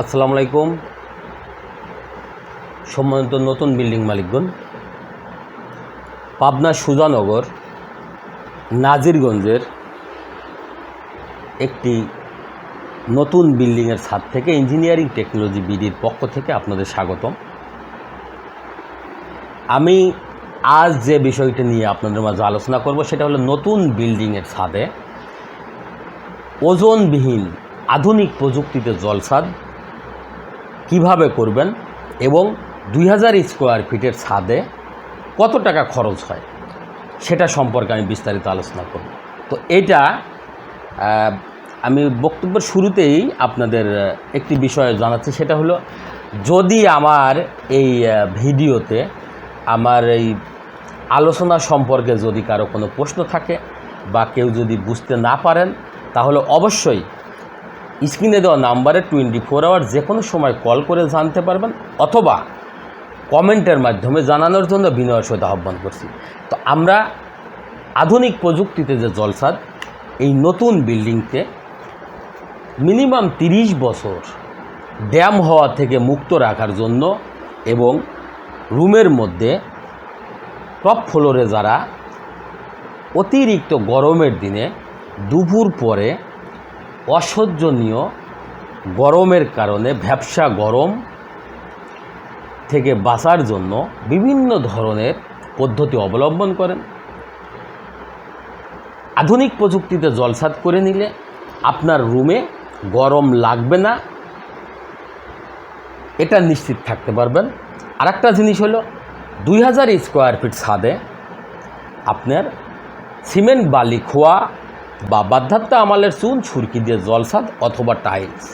আসসালামু আলাইকুম। সম্মানিত নতুন বিল্ডিং মালিকগণ, পাবনা সুজানগর, নাজিরগঞ্জের একটি নতুন বিল্ডিংয়ের ছাদ থেকে ইঞ্জিনিয়ারিং টেকনোলজি বিডির পক্ষ থেকে আপনাদের স্বাগতম। আমি আজ যে বিষয়টি নিয়ে আপনাদের মাঝে আলোচনা করব সেটা হলো নতুন বিল্ডিংয়ের ছাদে ওজনবিহীন আধুনিক প্রযুক্তিতে জলসাদ কীভাবে করবেন এবং দুই হাজার স্কোয়ার ফিটের ছাদে কত টাকা খরচ হয়, সেটা সম্পর্কে আমি বিস্তারিত আলোচনা করব। তো এটা আমি বক্তব্যের শুরুতেই আপনাদের একটি বিষয় জানাচ্ছি, সেটা হলো যদি আমার এই ভিডিওতে আমার এই আলোচনা সম্পর্কে যদি কারও কোনো প্রশ্ন থাকে বা কেউ যদি বুঝতে না পারেন, তাহলে অবশ্যই স্ক্রিনে দেওয়া নাম্বারে টোয়েন্টি ফোর আওয়ার যে কোনো সময় কল করে জানতে পারবেন অথবা কমেন্টের মাধ্যমে জানানোর জন্য বিনয়ের সহিত আহ্বান করছি। তো আমরা আধুনিক প্রযুক্তিতে যে জলসাদ, এই নতুন বিল্ডিংকে মিনিমাম তিরিশ বছর ড্যাম হওয়া থেকে মুক্ত রাখার জন্য এবং রুমের মধ্যে টপ ফ্লোরে যারা অতিরিক্ত গরমের দিনে দুপুর পরে অসহ্যনীয় গরমের কারণে ভ্যাবসা গরম থেকে বাঁচার জন্য বিভিন্ন ধরনের পদ্ধতি অবলম্বন করেন। আধুনিক প্রযুক্তিতে জলসাদ করে নিলে আপনার রুমে গরম লাগবে না। এটা নিশ্চিত থাকতে পারবেন। আর একটা জিনিস হলো, দুই হাজার স্কোয়ার ফিট ছাদে আপনার সিমেন্ট বালি খোয়া বা বাধ্যাত্ম আমালের চুন, ছুরকি দিয়ে জলসাদ অথবা টাইলস।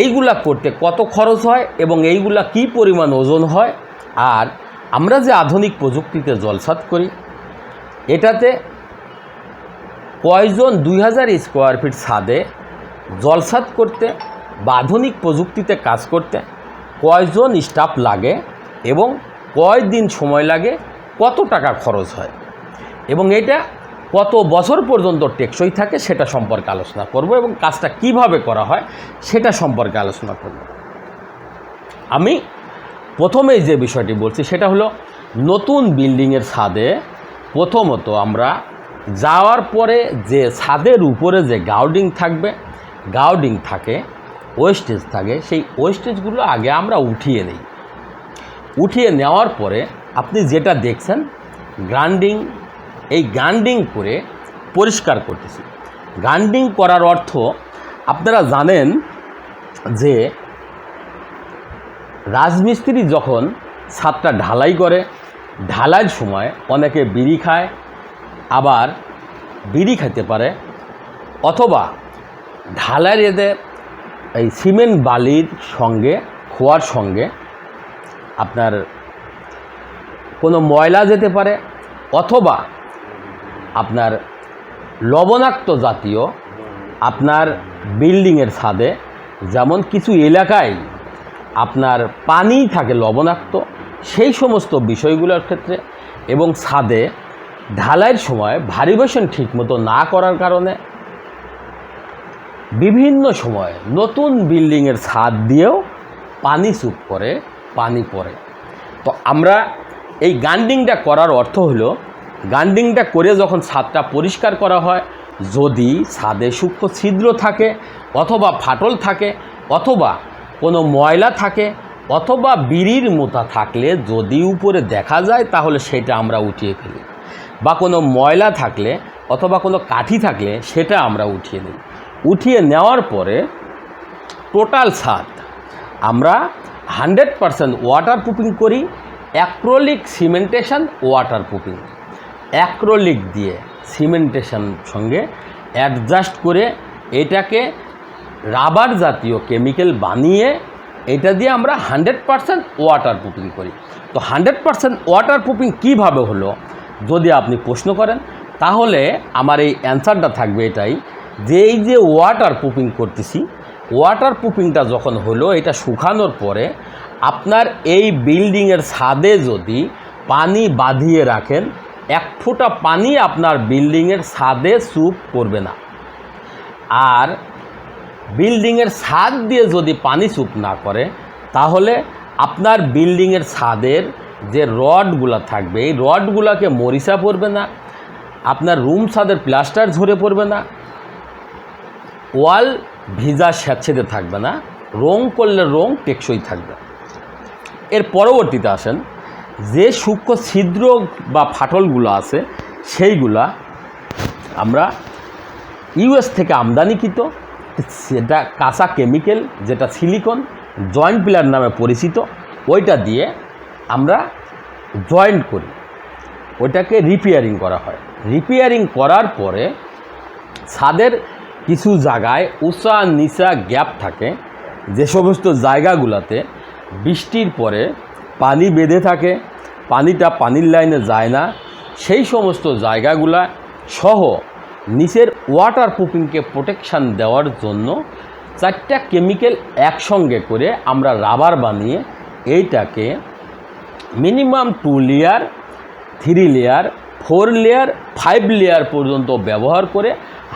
এইগুলা করতে কত খরচ হয় এবং এইগুলা কি পরিমাণ ওজন হয়? আর আমরা যে আধুনিক প্রযুক্তিতে জলসাদ করি, এটাতে কয়জন দুই হাজার স্কোয়ার ফিট ছাদে জলসাদ করতে বা আধুনিক প্রযুক্তিতে কাজ করতে কয়জন স্টাফ লাগে এবং কয় দিন সময় লাগে, কত টাকা খরচ হয়? এবং এটা কত বছর পর্যন্ত টেকসই থাকে সেটা সম্পর্কে আলোচনা করব এবং কাজটা কীভাবে করা হয় সেটা সম্পর্কে আলোচনা করব। আমি প্রথমেই যে বিষয়টি বলছি সেটা হলো নতুন বিল্ডিংয়ের ছাদে প্রথমত আমরা যাওয়ার পরে যে ছাদের উপরে যে গাউডিং থাকবে, গাউডিং থাকে, ওয়েস্টেজ থাকে, সেই ওয়েস্টেজগুলো আগে আমরা উঠিয়ে নিই। উঠিয়ে নেওয়ার পরে আপনি যেটা দেখছেন, গ্রাইন্ডিং এই গ্রাইন্ডিং করে পরিষ্কার করতেছি। গ্রাইন্ডিং করার অর্থ আপনারা জানেন যে রাজমিস্ত্রি যখন ছাদটা ঢালাই করে ঢালাইয়ের সময় অনেকে বিড়ি খায়, আবার বিড়ি খেতে পারে, অথবা ঢালাইয়ের এদের এই সিমেন্ট বালির সঙ্গে, খোয়ার সঙ্গে আপনার কোনো ময়লা যেতে পারে, অথবা আপনার লবণাক্ত জাতীয়, আপনার বিল্ডিংয়ের ছাদে, যেমন কিছু এলাকায় আপনার পানি থাকে লবণাক্ত, সেই সমস্ত বিষয়গুলোর ক্ষেত্রে এবং ছাদে ঢালাইয়ের সময় ভারিবেশন ঠিকমতো না করার কারণে বিভিন্ন সময় নতুন বিল্ডিংয়ের ছাদ দিয়েও পানি চুপ করে, পানি পড়ে তো আমরা এই গান্ডিংটা করার অর্থ হলো গান্ডিংটা করে যখন ছাদটা পরিষ্কার করা হয়, যদি ছাদে সূক্ষ্ম ছিদ্র থাকে, অথবা ফাটল থাকে, অথবা কোনো ময়লা থাকে, অথবা বিড়ির মোতা থাকলে যদি উপরে দেখা যায়, তাহলে সেটা আমরা উঠিয়ে ফেলি। বা কোনো ময়লা থাকলে অথবা কোনো কাঠি থাকলে সেটা আমরা উঠিয়ে নিই। উঠিয়ে নেওয়ার পরে টোটাল ছাদ আমরা হান্ড্রেড পারসেন্ট ওয়াটার প্রুফিং করি acrylic cementation water proofing acrylic দিয়ে সিমেন্টেশন সঙ্গে অ্যাডজাস্ট করে এটাকে রাবার জাতীয় কেমিক্যাল বানিয়ে এটা দিয়ে আমরা হান্ড্রেড পারসেন্ট ওয়াটার প্রুফিং করি। তো হান্ড্রেড পারসেন্ট ওয়াটার প্রুফিং কীভাবে হলো, যদি আপনি প্রশ্ন করেন, তাহলে আমার এই অ্যান্সারটা থাকবে এটাই, যে এই যে ওয়াটার প্রুফিং করতেছি ওয়াটার প্রুফিংটা যখন হলো, এটা শুকানোর পরে আপনার এই বিল্ডিংয়ের ছাদে যদি পানি বাঁধিয়ে রাখেন এক ফোঁটা পানি আপনার বিল্ডিংয়ের ছাদে স্যুপ করবে না। আর বিল্ডিংয়ের ছাদ দিয়ে যদি পানি চুপ না করে, তাহলে আপনার বিল্ডিংয়ের ছাদের যে রডগুলো থাকবে, এই রডগুলোকে মরিচা পড়বে না, আপনার রুম ছাদের প্লাস্টার ঝরে পড়বে না, ওয়াল ভিজা স্যাঁতসেঁতে থাকবে না, রং করলে রং টেকসই থাকবে। এর পরবর্তীতে আসেন যে সূক্ষ্ম ছিদ্র বা ফাটলগুলো আছে, সেইগুলা আমরা ইউএস থেকে আমদানিকৃত। সেটা কাঁচা কেমিক্যাল, যেটা সিলিকন, জয়েন্ট পিলার নামে পরিচিত। ওইটা দিয়ে আমরা জয়েন্ট করি। ওইটাকে রিপেয়ারিং করা হয়। রিপেয়ারিং করার পরে ছাদের কিছু জায়গায় উঁচা নিচা গ্যাপ থাকে। যে সমস্ত জায়গাগুলোতে বৃষ্টির পরে পানি বেঁধে থাকে, পানিটা পানির লাইনে যায় না। সেই সমস্ত জায়গাগুলা সহ নিচের ওয়াটার প্রুফিংকে প্রোটেকশান দেওয়ার জন্য চারটা কেমিক্যাল একসঙ্গে করে আমরা রাবার বানিয়ে এইটাকে minimum two layer three layer four layer five layer পর্যন্ত ব্যবহার করে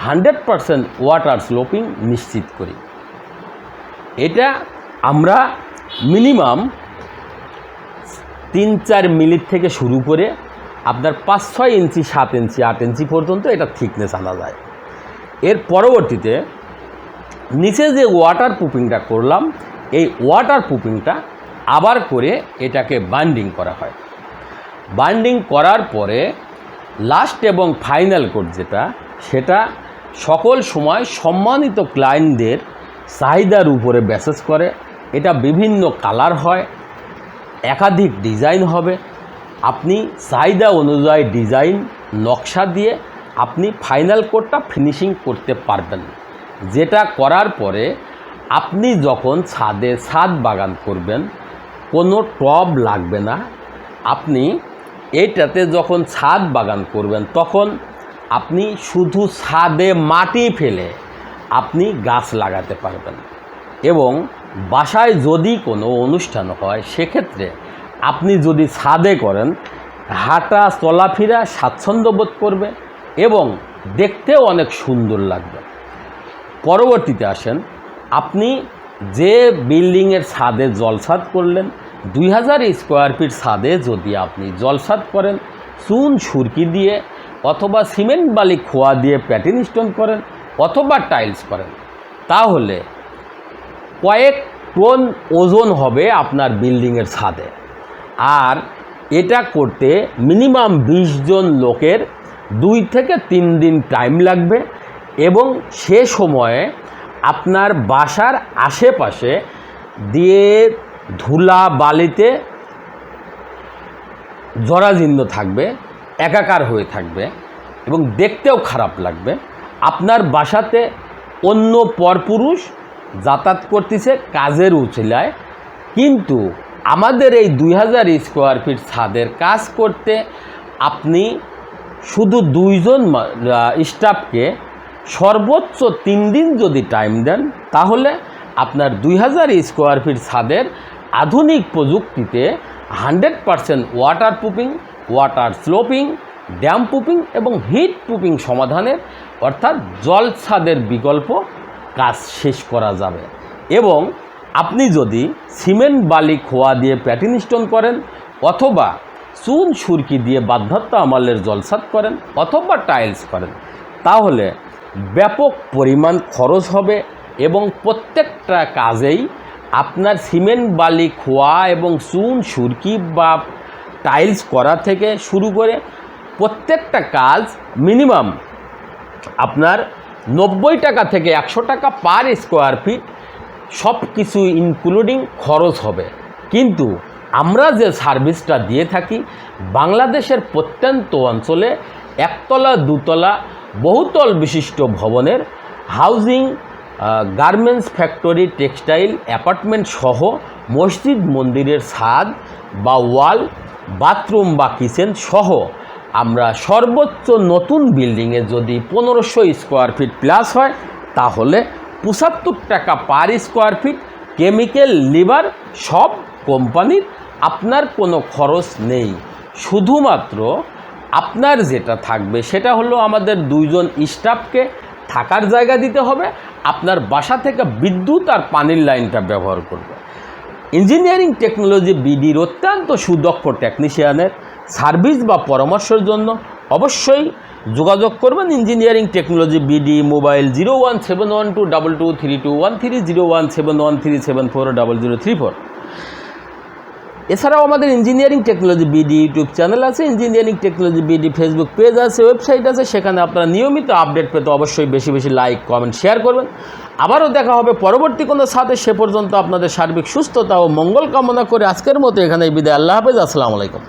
হান্ড্রেড পারসেন্ট ওয়াটার স্লোপিং নিশ্চিত করি। এটা আমরা মিনিমাম তিন চার মিনিট থেকে শুরু করে আপনার পাঁচ ছয় ইঞ্চি, সাত ইঞ্চি, আট ইঞ্চি পর্যন্ত এটা থিকনেস আনা যায়। এর পরবর্তীতে নিচে যে ওয়াটার প্রুফিংটা করলাম, এই ওয়াটার প্রুফিংটা আবার করে এটাকে বাইন্ডিং করা হয়। বাইন্ডিং করার পরে লাস্ট এবং ফাইনাল কোড যেটা, সেটা সকল সময় সম্মানিত ক্লায়েন্টদের চাহিদার উপরে বেসেস করে। এটা বিভিন্ন কালার হয় একাধিক ডিজাইন হবে। আপনি চাহিদা অনুযায়ী ডিজাইন, নকশা দিয়ে আপনি ফাইনাল কোডটা ফিনিশিং করতে পারবেন। যেটা করার পরে আপনি যখন ছাদে ছাদ বাগান করবেন, কোনো টব লাগবে না। আপনি এইটাতে যখন ছাদ বাগান করবেন, তখন আপনি শুধু ছাদে মাটি ফেলে আপনি গাছ লাগাতে পারবেন এবং বাসায় যদি কোনো অনুষ্ঠান হয়, সেক্ষেত্রে আপনি যদি ছাদে করেন, হাঁটা, চলাফেরা স্বাচ্ছন্দ্য বোধ করবে এবং দেখতেও অনেক সুন্দর লাগবে। পরবর্তীতে আসেন, আপনি যে বিল্ডিংয়ের ছাদে জলসাদ করলেন, দুই হাজার স্কোয়ার ফিট ছাদে যদি আপনি জলসাদ করেন, চুন, সুরকি দিয়ে অথবা সিমেন্ট বালি খোয়া দিয়ে প্যাটিন স্টোন করেন অথবা টাইলস করেন, তাহলে কয়েক টন ওজন হবে আপনার বিল্ডিংয়ের ছাদে। আর এটা করতে মিনিমাম বিশ জন লোকের দুই থেকে তিন দিন টাইম লাগবে এবং সে সময়ে আপনার বাসার আশেপাশে দিয়ে ধুলা বালিতে জরাজীর্ণ থাকবে, একাকার হয়ে থাকবে এবং দেখতেও খারাপ লাগবে। আপনার বাসাতে অন্য পরপুরুষ যাতায়াত করতেছে কাজের উচিলায়। কিন্তু আমাদের এই দুই হাজার স্কোয়ার ফিট ছাদের কাজ করতে আপনি শুধু দুইজন স্টাফকে সর্বোচ্চ তিন দিন যদি টাইম দেন, তাহলে আপনার দুই হাজার স্কোয়ার ফিট ছাদের আধুনিক প্রযুক্তিতে hundred percent water proofing water sloping, damp proofing এবং হিট প্রুফিং সমাধানের অর্থাৎ জল ছাদের বিকল্প কাজ শেষ করা যাবে। এবং আপনি যদি সিমেন্ট বালি খোয়া দিয়ে প্যাটিন স্টোন করেন অথবা চুন সুরকি দিয়ে বাধ্যত্ব আমলের জলসাত করেন অথবা টাইলস করেন, তাহলে ব্যাপক পরিমাণ খরচ হবে এবং প্রত্যেকটা কাজেই আপনার সিমেন্ট বালি খোয়া এবং চুন সুরকি বা টাইলস করা থেকে শুরু করে প্রত্যেকটা কাজ মিনিমাম আপনার নব্বই টাকা থেকে একশো টাকা পার স্কোয়ার ফিট সব কিছু ইনক্লুডিং খরচ হবে। কিন্তু আমরা যে সার্ভিসটা দিয়ে থাকি, বাংলাদেশের প্রত্যন্ত অঞ্চলে একতলা, দুতলা, বহুতল বিশিষ্ট ভবনের housing garments factory textile apartment সহ মসজিদ, মন্দিরের ছাদ বা ওয়াল বাথরুম বা কিচেন সহ আমরা সর্বোচ্চ নতুন বিল্ডিংয়ে যদি পনেরোশো স্কোয়ার ফিট প্লাস হয়, তাহলে পঁচাত্তর টাকা পার স্কোয়ার ফিট কেমিক্যাল, লিভার সব কোম্পানির আপনার কোনো খরচ নেই। শুধুমাত্র আপনার যেটা থাকবে সেটা হলো আমাদের দুইজন স্টাফকে থাকার জায়গা দিতে হবে, আপনার বাসা থেকে বিদ্যুৎ আর পানির লাইনটা ব্যবহার করবে। ইঞ্জিনিয়ারিং টেকনোলজি বিডির অত্যন্ত সুদক্ষ টেকনিশিয়ানের সার্ভিস বা পরামর্শের জন্য অবশ্যই যোগাযোগ করবেন engineering technology BD mobile zero one seven one two double two three two one three zero one seven one three seven four double zero three four. এছাড়াও আমাদের engineering technology BD YouTube channel আছে, engineering technology BD Facebook page আছে, website আছে, সেখানে আপনারা নিয়মিত update পেতে অবশ্যই বেশি বেশি লাইক, কমেন্ট, শেয়ার করবেন। আবারও দেখা হবে পরবর্তী কোনো সাথে, সে পর্যন্ত আপনাদের সার্বিক সুস্থতা ও মঙ্গল কামনা করে আজকের মতো এখানে বিদায়। আল্লাহ হাফেজ, আসসালামু আলাইকুম।